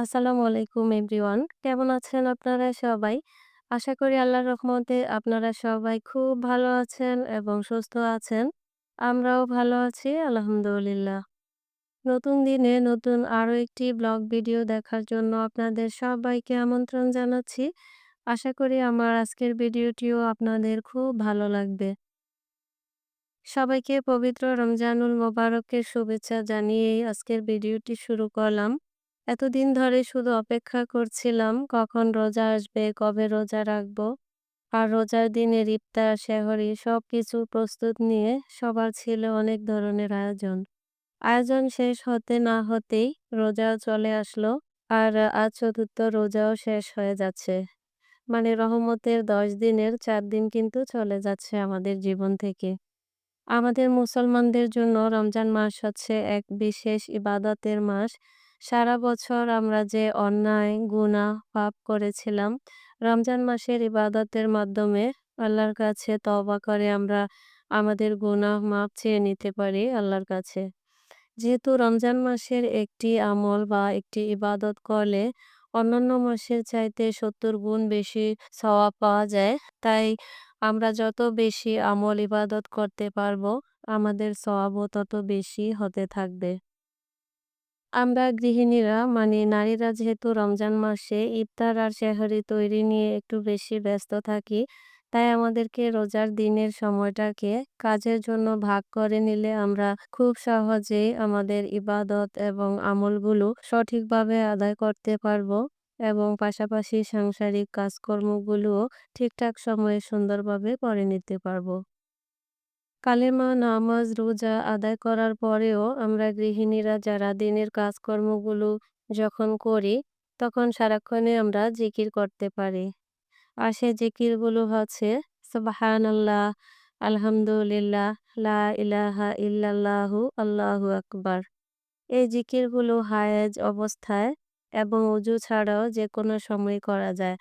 আসসালামু আলাইকুম এভরিওয়ান। কেমন আছেন আপনারা সবাই? আশা করি আল্লাহর রহমতে আপনারা সবাই খুব ভালো আছেন এবং সুস্থ আছেন। আমরাও ভালো আছি, আলহামদুলিল্লাহ। নতুন দিনে নতুন আরও একটি ব্লগ ভিডিও দেখার জন্য আপনাদের সবাইকে আমন্ত্রণ জানাচ্ছি। আশা করি আমার আজকের ভিডিওটিও আপনাদের খুব ভালো লাগবে। সবাইকে পবিত্র রমজানুল মোবারকের শুভেচ্ছা জানিয়েই আজকের ভিডিওটি শুরু করলাম। এতদিন ধরে শুধু অপেক্ষা করছিলাম কখন রোজা আসবে, কবে রোজা রাখব। আর রোজার দিনের ইফতার, সেহরি সবকিছু প্রস্তুত নিয়ে সবার ছিল অনেক ধরনের আয়োজন। আয়োজন শেষ হতে না হতেই রোজা চলে আসলো আর আজ চতুর্থ রোজাও শেষ হয়ে যাচ্ছে। মানে রহমতের দশ দিনের চার দিন কিন্তু চলে যাচ্ছে আমাদের জীবন থেকে। আমাদের মুসলমানদের জন্য রমজান মাস হচ্ছে এক বিশেষ ইবাদতের মাস। সারা বছর আমরা যে অন্যায়, গুনাহ, পাপ করেছিলাম, রমজান মাসের ইবাদতের মাধ্যমে আল্লাহর কাছে তওবা করে আমরা আমাদের গুনাহ মাপ চেয়ে নিতে পারি আল্লাহর কাছে। যেহেতু রমজান মাসের একটি আমল বা একটি ইবাদত করলে অন্যান্য মাসের চাইতে সত্তর গুণ বেশি সওয়াব পাওয়া যায় তাই আমরা যত বেশি আমল ইবাদত করতে পারব আমাদের সওয়াবও তত বেশি হতে থাকবে আমরা গৃহিণীরা মানে নারীরা যেহেতু রমজান মাসে ইফতার আর সেহরি তৈরি নিয়ে একটু বেশি ব্যস্ত থাকি, তাই আমাদেরকে রোজার দিনের সময়টাকে কাজের জন্য ভাগ করে নিলে আমরা খুব সহজেই আমাদের ইবাদত এবং আমলগুলো সঠিকভাবে আদায় করতে পারব এবং পাশাপাশি সাংসারিক কাজকর্মগুলোও ঠিকঠাক সময়ে সুন্দরভাবে করে নিতে পারব। কালেমা নামাজ রোজা আদায় করার পরেও আমরা গৃহিণীরা যারা দিনের কাজকর্মগুলো যখন করি, তখন সারাক্ষণে আমরা জিকির করতে পারি। আর সে জিকিরগুলো হচ্ছে, সুবহানাল্লাহ, আলহামদুলিল্লাহ, লা ইলাহা ইল্লাল্লাহু, আল্লাহু আকবার। এই জিকিরগুলো হায়েজ অবস্থায় এবং অজু ছাড়াও যে কোনো সময় করা যায়।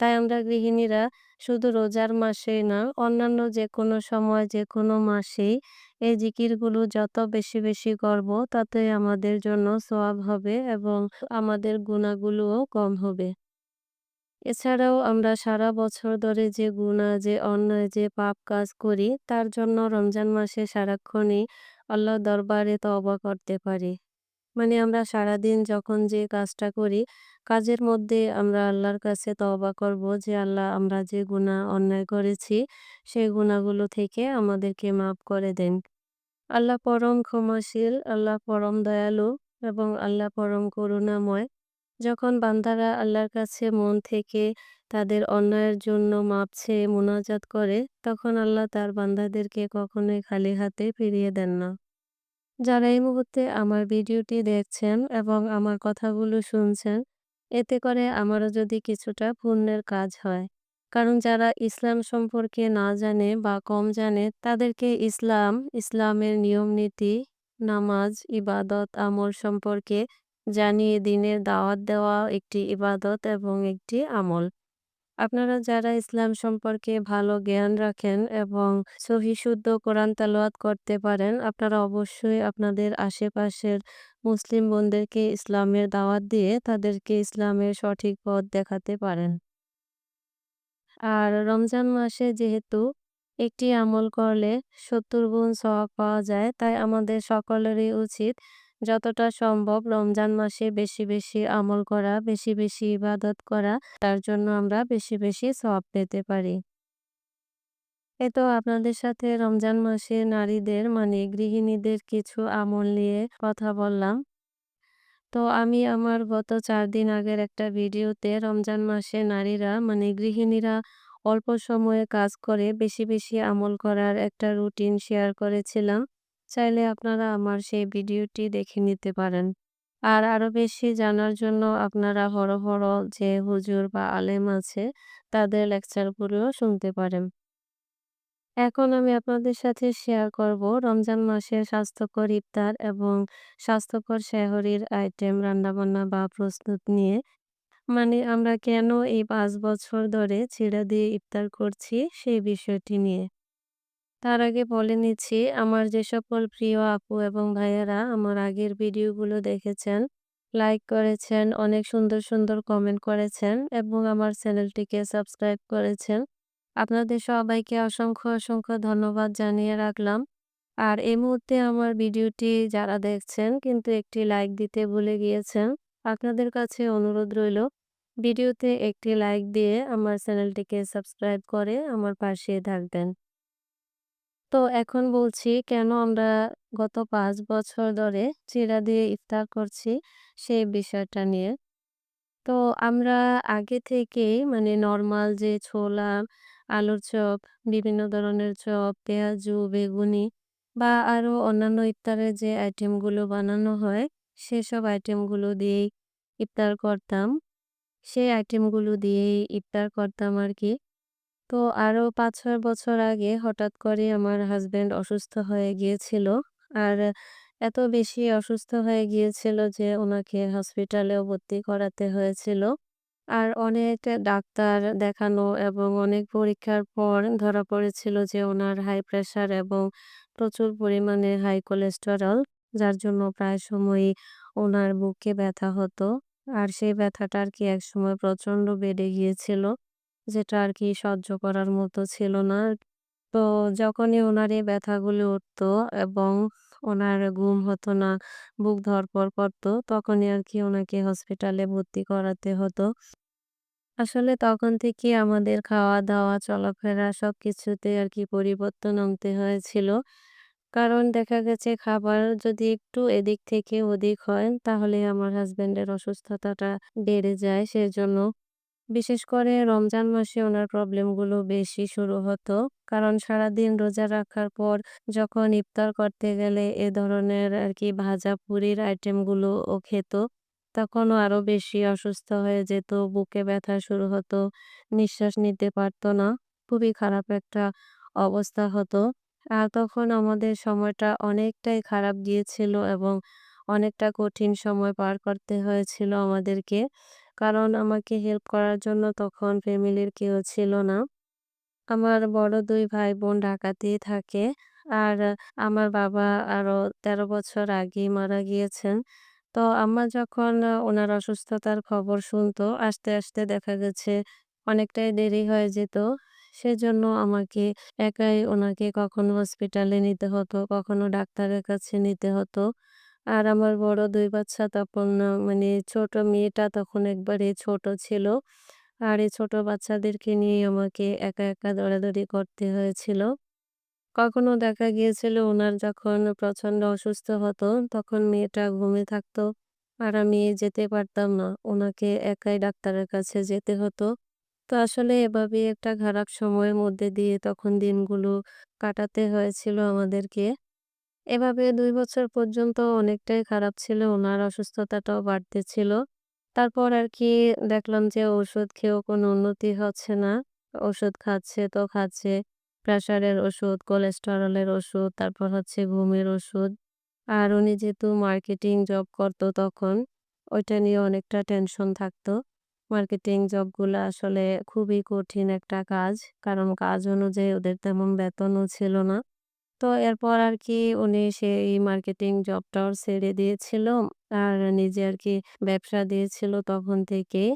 তাই আমরা গৃহিণীরা শুধু রোজার মাসেই না, অন্যান্য যে কোনো সময় যে কোনো মাসেই এই জিকিরগুলো যত বেশি বেশি করব ততই আমাদের জন্য সওয়াব হবে এবং আমাদের গুণাগুলোও কম হবে। এছাড়াও আমরা সারা বছর ধরে যে গুণা যে অন্যায়, যে পাপ কাজ করি, তার জন্য রমজান মাসে সারাক্ষণই আল্লাহ দরবারে তওবা করতে পারি। মানে আমরা সারাদিন যখন যে কাজটা করি, কাজের মধ্যে আমরা আল্লাহর কাছে তওবা করব যে, আল্লাহ, আমরা যে গুনাহ অন্যায় করেছি, সেই গুনাহগুলো থেকে আমাদেরকে মাফ করে দেন। আল্লাহ পরম ক্ষমাশীল, আল্লাহ পরম দয়ালু এবং আল্লাহ পরম করুণাময়। যখন বান্দারা আল্লাহর কাছে মন থেকে তাদের অন্যায়ের জন্য মাপ চেয়ে মোনাজাত করে, তখন আল্লাহ তার বান্দাদেরকে কখনোই খালি হাতে ফিরিয়ে দেন না। যারা এই মুহূর্তে আমার ভিডিওটি দেখছেন এবং আমার কথাগুলো শুনছেন, এতে করে আমারও যদি কিছুটা পুণ্যের কাজ হয়। কারণ যারা ইসলাম সম্পর্কে না জানে বা কম জানে, তাদেরকে ইসলাম, ইসলামের নিয়ম নীতি, নামাজ, ইবাদত, আমল সম্পর্কে জানিয়ে দিনের দাওয়াত দেওয়া একটি ইবাদত এবং একটি আমল। আপনারা যারা ইসলাম সম্পর্কে ভালো জ্ঞান রাখেন এবং সহি শুদ্ধ কোরআন তেলাওয়াত করতে পারেন, আপনারা অবশ্যই আপনাদের আশেপাশের মুসলিম বোনদেরকে ইসলামের দাওয়াত দিয়ে তাদেরকে ইসলামের সঠিক পথ দেখাতে পারেন। আর রমজান মাসে যেহেতু একটি আমল করলে সত্তর গুণ সওয়াব পাওয়া যায়, তাই আমাদের সকলেরই উচিত যতটা সম্ভব রমজান মাসে বেশি বেশি আমল করা, বেশি বেশি ইবাদত করা, তার জন্য আমরা বেশি বেশি সওয়াব পেতে পারি। এ তো আপনাদের সাথে রমজান মাসে নারীদের মানে গৃহিণীদের কিছু আমল নিয়ে কথা বললাম। তো আমি আমার গত চার দিন আগের একটা ভিডিওতে রমজান মাসে নারীরা মানে গৃহিণীরা অল্প সময়ে কাজ করে বেশি বেশি আমল করার একটা রুটিন শেয়ার করেছিলাম। চাইলে আপনারা আমার সেই ভিডিওটি দেখে নিতে পারেন। আর আরও বেশি জানার জন্য আপনারা বড় বড় যে হুজুর বা আলেম আছে, তাদের লেকচারগুলো শুনতে পারেন। এখন আমি আপনাদের সাথে শেয়ার করব রমজান মাসের স্বাস্থ্যকর ইফতার এবং স্বাস্থ্যকর শেহরির আইটেম রান্নাবান্না বা প্রস্তুত নিয়ে। মানে আমরা কেন এই পাঁচ বছর ধরে ছিঁড়া দিয়ে ইফতার করছি সেই বিষয়টি নিয়ে। তার আগে বলে নিচ্ছি আমার যে সকল প্রিয় আপু এবং ভাইয়েরা আমার আগের ভিডিওগুলো দেখেছেন লাইক করেছেন, অনেক সুন্দর, সুন্দর কমেন্ট করেছেন এবং আমার চ্যানেলটিকে সাবস্ক্রাইব করেছেন। আপনাদের সবাইকে অসংখ্য, অসংখ্য ধন্যবাদ জানিয়ে রাখলাম। আর এই মুহূর্তে আমার ভিডিওটি যারা দেখছেন কিন্তু একটি লাইক দিতে ভুলে গিয়েছেন। আপনাদের কাছে অনুরোধ রইল ভিডিওতে একটি লাইক দিয়ে আমার চ্যানেলটিকে সাবস্ক্রাইব করে আমার পাশে থাকবেন। তো এখন বলছি কেন আমরা গত পাঁচ বছর ধরে চিড়া দিয়ে ইফতার করছি সেই বিষয়টা নিয়ে। তো আমরা আগে থেকেই মানে নরমাল যে ছোলা, আলুর চপ, বিভিন্ন ধরনের চপ, পেঁয়াজু, বেগুনি বা আরও অন্যান্য ইফতারের যে আইটেমগুলো বানানো হয় সেসব আইটেমগুলো দিয়েই ইফতার করতাম। সেই আইটেমগুলো দিয়েই ইফতার করতাম আরকি। তো আরও ৫-৬ বছর আগে হঠাৎ করে আমার হাসব্যান্ড অসুস্থ হয়ে গিয়েছিল। আর এত বেশি অসুস্থ হয়ে গিয়েছিল যে ওনাকে হসপিটালেও ভর্তি করাতে হয়েছিল। আর অনেক ডাক্তার দেখানো এবং অনেক পরীক্ষার পর ধরা পড়েছিল যে ওনার হাই প্রেশার এবং প্রচুর পরিমাণে হাই কোলেস্টেরল। যার জন্য প্রায় সময়ই ওনার বুকে ব্যথা হতো। আর সেই ব্যথাটা আরকি একসময় প্রচণ্ড বেড়ে গিয়েছিল। যেটা আর কি সহ্য করার মতো ছিল না। তো যখনই ওনার এই ব্যথাগুলো উঠতো এবং ওনার ঘুম হতো না, বুক ধড়ফড় করতো, তখনই আর কি ওনাকে হসপিটালে ভর্তি করাতে হতো। আসলে তখন থেকে আমাদের খাওয়া-দাওয়া, চলাফেরা সবকিছুতেই আরকি পরিবর্তন আনতে হয়েছিল। কারণ দেখা গেছে খাবার যদি একটু এদিক থেকে ওদিক হয় তাহলে আমার হাসব্যান্ডের অসুস্থতাটা বেড়ে যায়। সেজন্য বিশেষ করে রমজান মাসে ওনার প্রবলেমগুলো বেশি শুরু হতো। কারণ সারাদিন রোজা রাখার পর যখন ইফতার করতে গেলে এ ধরনের আর কি ভাজা-পুরির আইটেমগুলো ও খেত, তখন ও আরও বেশি অসুস্থ হয়ে যেত। বুকে ব্যথা শুরু হতো, নিঃশ্বাস নিতে পারত না। খুবই খারাপ একটা অবস্থা হতো। আর তখন আমাদের সময়টা অনেকটাই খারাপ গিয়েছিল এবং অনেকটা কঠিন সময় পার করতে হয়েছিল আমাদেরকে। কারণ আমাকে হেল্প করার জন্য তখন ফ্যামিলির কেউ ছিল না। আমার বড় দুই ভাই-বোন ঢাকাতেই থাকে। আর আমার বাবা আরও ১৩ বছর আগেই মারা গিয়েছেন। তো আম্মা যখন ওনার অসুস্থতার খবর শুনতো, আস্তে, আস্তে দেখা গেছে অনেকটাই দেরি হয়ে যেত। সেজন্য আমাকে একাই ওনাকে কখনো হসপিটালে নিতে হতো, কখনো ডাক্তারের কাছে নিতে হতো। আর আমার বড় দুই বাচ্চা তখন মানে ছোট মেয়েটা তখন একবারে ছোট ছিল। আর এই ছোট বাচ্চাদেরকে নিয়েই আমাকে একা, একা দৌড়াদৌড়ি করতে হয়েছিল। কখনো দেখা গিয়েছিল ওনার যখন প্রচণ্ড অসুস্থ হতো, তখন মেয়েটা ঘুমিয়ে থাকতো। আর আমি যেতে পারতাম না। ওনাকে একাই ডাক্তারের কাছে যেতে হতো। তো আসলে এভাবেই একটা খারাপ সময়ের মধ্যে দিয়ে তখন দিনগুলো কাটাতে হয়েছিল আমাদেরকে। এভাবে ২ বছর পর্যন্ত অনেকটাই খারাপ ছিল। ওনার অসুস্থতাটাও বাড়তে ছিল। তারপর আরকি দেখলাম যে ওষুধ খেয়েও কোনো উন্নতি হচ্ছে না। ওষুধ খাচ্ছে তো খাচ্ছে। প্রেশারের ওষুধ, কোলেস্টেরলের ওষুধ, তারপর হচ্ছে ঘুমের ওষুধ। আর উনি যেহেতু মার্কেটিং জব করতো তখন, ওইটা নিয়ে অনেকটা টেনশন থাকতো। মার্কেটিং জবগুলা আসলে খুবই কঠিন একটা কাজ। কারণ কাজ অনুযায়ী ওদের তেমন বেতনও ছিল না। তো এরপর আর কি উনি সেই মার্কেটিং জবটাও ছেড়ে দিয়েছিল। আর নিজে আর কি ব্যবসা দিয়েছিল তখন থেকেই।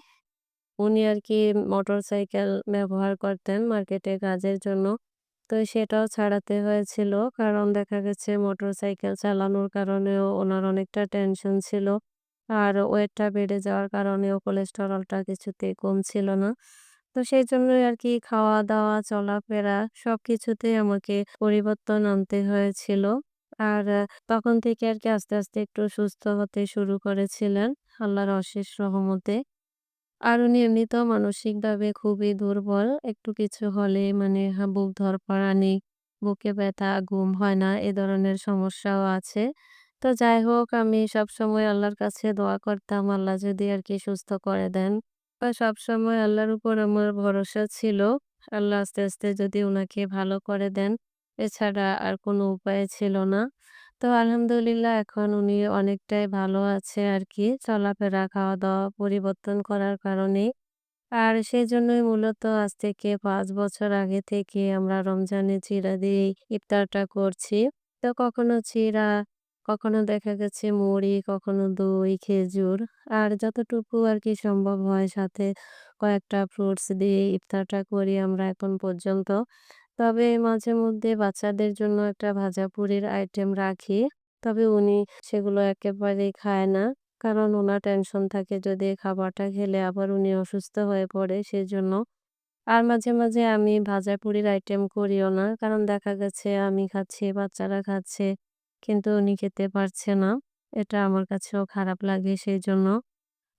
উনি আরকি মোটরসাইকেল ব্যবহার করতেন মার্কেটে কাজের জন্য। তো সেটাও ছাড়াতে হয়েছিল। কারণ দেখা গেছে মোটর সাইকেল চালানোর কারণেও ওনার অনেকটা টেনশন ছিল। আর ওয়েটটা বেড়ে যাওয়ার কারণেও কোলেস্টেরলটা কিছুতেই কমছিল না। তো সেই জন্যই আর কি খাওয়া-দাওয়া, চলাফেরা সবকিছুতেই আমাকে পরিবর্তন আনতে হয়েছিল। আর তখন থেকে আর কি আস্তে, আস্তে একটু সুস্থ হতে শুরু করেছিলেন আল্লাহর অশেষ রহমতে। আর উনি এমনিতেও মানসিকভাবে খুবই দুর্বল। একটু কিছু হলে মানে বুক ধড়ফড়ানি, বুকে ব্যথা, ঘুম হয় না এ ধরনের সমস্যাও আছে। তো যাই হোক আমি সবসময় আল্লাহর কাছে দোয়া করতাম আল্লাহ যদি আর কি সুস্থ করে দেন। সবসময় আল্লাহর উপর আমার ভরসা ছিল। আল্লাহ আস্তে, আস্তে যদি উনাকে ভালো করে দেন। এছাড়া আর কোনো উপায় ছিল না। তো আলহামদুলিল্লাহ এখন উনি অনেকটাই ভালো আছে আর কি চলাফেরা, খাওয়া-দাওয়া পরিবর্তন করার কারণেই। আর সেই জন্যই মূলত আজ থেকে পাঁচ বছর আগে থেকে আমরা রমজানে চিরা দিয়ে ইফতারটা করছি। তো কখনো চিড়া, কখনো দেখা গেছে মুড়ি, কখনো দই, খেজুর আর যতটুকু আর কি সম্ভব হয় সাথে কয়েকটা ফ্রুটস দিয়ে ইফতারটা করি আমরা এখন পর্যন্ত। তবে মাঝে মধ্যে বাচ্চাদের জন্য একটা ভাজা ভাজাপুরির আইটেম রাখি। তবে উনি সেগুলো একেবারেই খায় না। কারণ উনার টেনশন থাকে যদি খাবারটা খেলে আবার উনি অসুস্থ হয়ে পড়ে সেজন্য। আর মাঝে, মাঝে আমি ভাজা ভাজাপুরির আইটেম করিও না। কারণ দেখা গেছে আমি খাচ্ছি, বাচ্চারা খাচ্ছে। কিন্তু উনি খেতে পারছে না। এটা আমার কাছেও খারাপ লাগে সেই জন্য।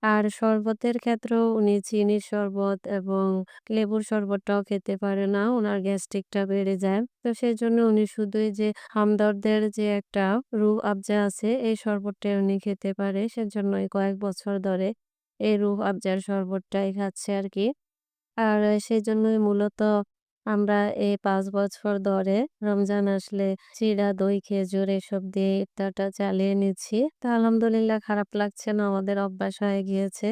আর শরবতের ক্ষেত্রেও উনি চিনির শরবত এবং লেবুর শরবতটাও খেতে পারে না। উনার গ্যাস্ট্রিকটা বেড়ে যায়। তো সেজন্য উনি শুধুই যে হামদর্দের যে একটা রুহ আফজা আছে, এই শরবতটাই উনি খেতে পারে। সেজন্যই কয়েক বছর ধরে এই রুহ আফজার শরবতটাই খাচ্ছে আরকি। আর সেজন্যই মূলত আমরা এই পাঁচ বছর ধরে রমজান আসলে চিড়া, দই, খেজুর এসব দিয়ে ইফতারটা চালিয়ে নিচ্ছি। তা আলহামদুলিল্লাহ খারাপ লাগছে না, আমাদের অভ্যাস হয়ে গিয়েছে।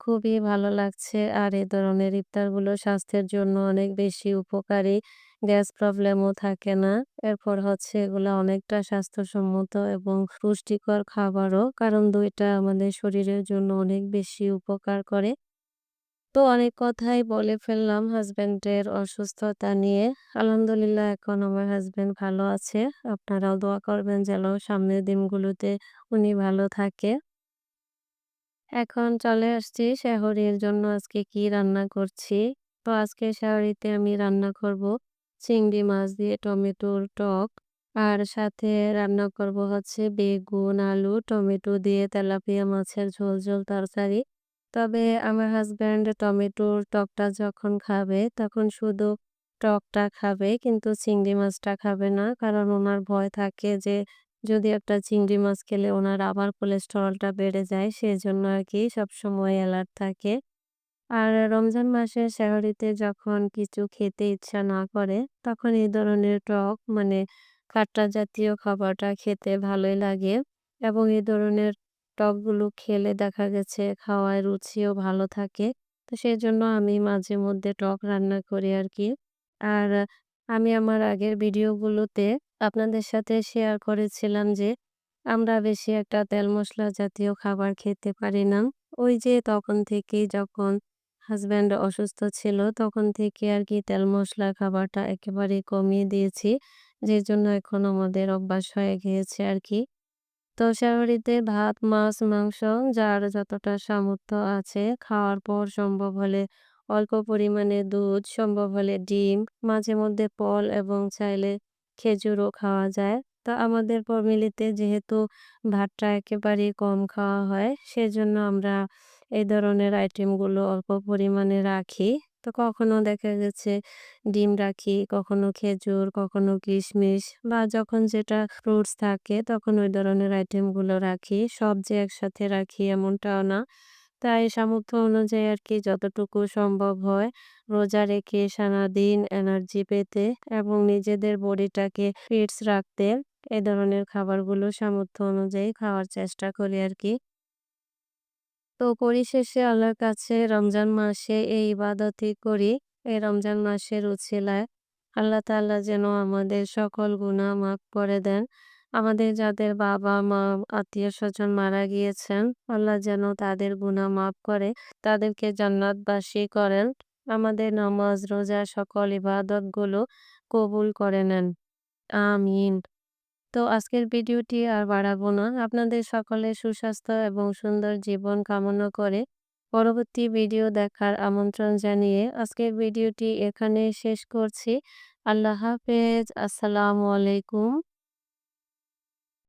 খুবই ভালো লাগছে। আর এ ধরনের ইফতারগুলো স্বাস্থ্যের জন্য অনেক বেশি উপকারী। গ্যাস প্রবলেমও থাকে না। এরপর হচ্ছে এগুলো অনেকটা স্বাস্থ্যসম্মত এবং পুষ্টিকর খাবারও। কারণ দইটা আমাদের শরীরের জন্য অনেক বেশি উপকার করে। তো অনেক কথাই বলে ফেললাম হাসব্যান্ডের অসুস্থতা নিয়ে। আলহামদুলিল্লাহ এখন আমার হাসব্যান্ড ভালো আছে। আপনারাও দোয়া করবেন যেন সামনের দিনগুলোতে উনি ভালো থাকে। এখন চলে আসছি শাহরির জন্য আজকে কি রান্না করছি। তো আজকে শাহরিতে আমি রান্না করব চিংড়ি মাছ দিয়ে টমেটোর টক। আর সাথে রান্না করব হচ্ছে বেগুন, আলু, টমেটো দিয়ে তেলাপিয়া মাছের ঝোল, ঝোল তরকারি। তবে আমার হাজব্যান্ড টমেটোর টকটা যখন খাবে, তখন শুধু টকটা খাবে কিন্তু চিংড়ি মাছটা খাবে না। কারণ ওনার ভয় থাকে যে, যদি একটা চিংড়ি মাছ খেলে ওনার আবার কোলেস্টেরলটা বেড়ে যায়, সেজন্য আরকি সবসময় অ্যালার্ট থাকে। আর রমজান মাসে সেহরিতে যখন কিছু খেতে ইচ্ছা না করে, তখন এই ধরনের টক মানে খাট্টা জাতীয় খাবারটা খেতে ভালোই লাগে। এবং এই ধরনের টকগুলো খেলে দেখা গেছে খাওয়ায় রুচিও ভালো থাকে। তো সেই জন্য আমি মাঝে মধ্যে টক রান্না করি আর কি। আর আমি আমার আগের ভিডিওগুলোতে আপনাদের সাথে শেয়ার করেছিলাম যে, আমরা বেশি একটা তেল মশলা জাতীয় খাবার খেতে পারি না। ওই যে তখন থেকেই যখন হাজব্যান্ড অসুস্থ ছিল, তখন থেকে আর কি তেল মশলা খাবারটা একেবারে কমিয়ে দিয়েছি। যে জন্য এখন আমাদের অভ্যাস হয়ে গিয়েছে আরকি। তো সেহরিতে ভাত, মাছ, মাংস যার যতটা সামর্থ্য আছে খাওয়ার পর সম্ভব হলে অল্প পরিমাণে দুধ, সম্ভব হলে ডিম, মাঝে মধ্যে ফল এবং চাইলে খেজুরও খাওয়া যায়। তো আমাদের ফ্যামিলিতে যেহেতু ভাতটা একেবারেই কম খাওয়া হয় সেজন্য আমরা এই ধরনের আইটেমগুলো অল্প পরিমাণে রাখি। তো কখনো দেখা গেছে ডিম রাখি, কখনো খেজুর, কখনো কিশমিশ বা যখন যেটা ফ্রুটস থাকে তখন ওই ধরনের আইটেমগুলো রাখি। সব যে একসাথে রাখি এমনটাও না। তাই সামর্থ্য অনুযায়ী আর কি যতটুকু সম্ভব হয় রোজা রেখে সারাদিন এনার্জি পেতে এবং নিজেদের বডিটাকে ফিটস রাখতে এ ধরনের খাবারগুলো সামর্থ্য অনুযায়ী খাওয়ার চেষ্টা করি আরকি। তো পরিশেষে আল্লাহর কাছে রমজান মাসে এই ইবাদতই করি। এই রমজান মাসের উছিলায় আল্লাহ তাল্লাহ যেন আমাদের সকল গুনাহ মাফ করে দেন। আমাদের যাদের বাবা-মা, আত্মীয় স্বজন মারা গিয়েছেন আল্লাহ যেন তাদের গুনাহ মাফ করে তাদেরকে জান্নাতবাসী করেন। আমাদের নামাজ, রোজা সকল ইবাদতগুলো কবুল করে নেন। আমিন। তো আজকের ভিডিওটি আর বাড়াবো না। আপনাদের সকলে সুস্বাস্থ্য এবং সুন্দর জীবন কামনা করে পরবর্তী ভিডিও দেখার আমন্ত্রণ জানিয়ে আজকের ভিডিওটি এখানে শেষ করছি। আল্লাহ হাফেজ। আসসালামু আলাইকুম।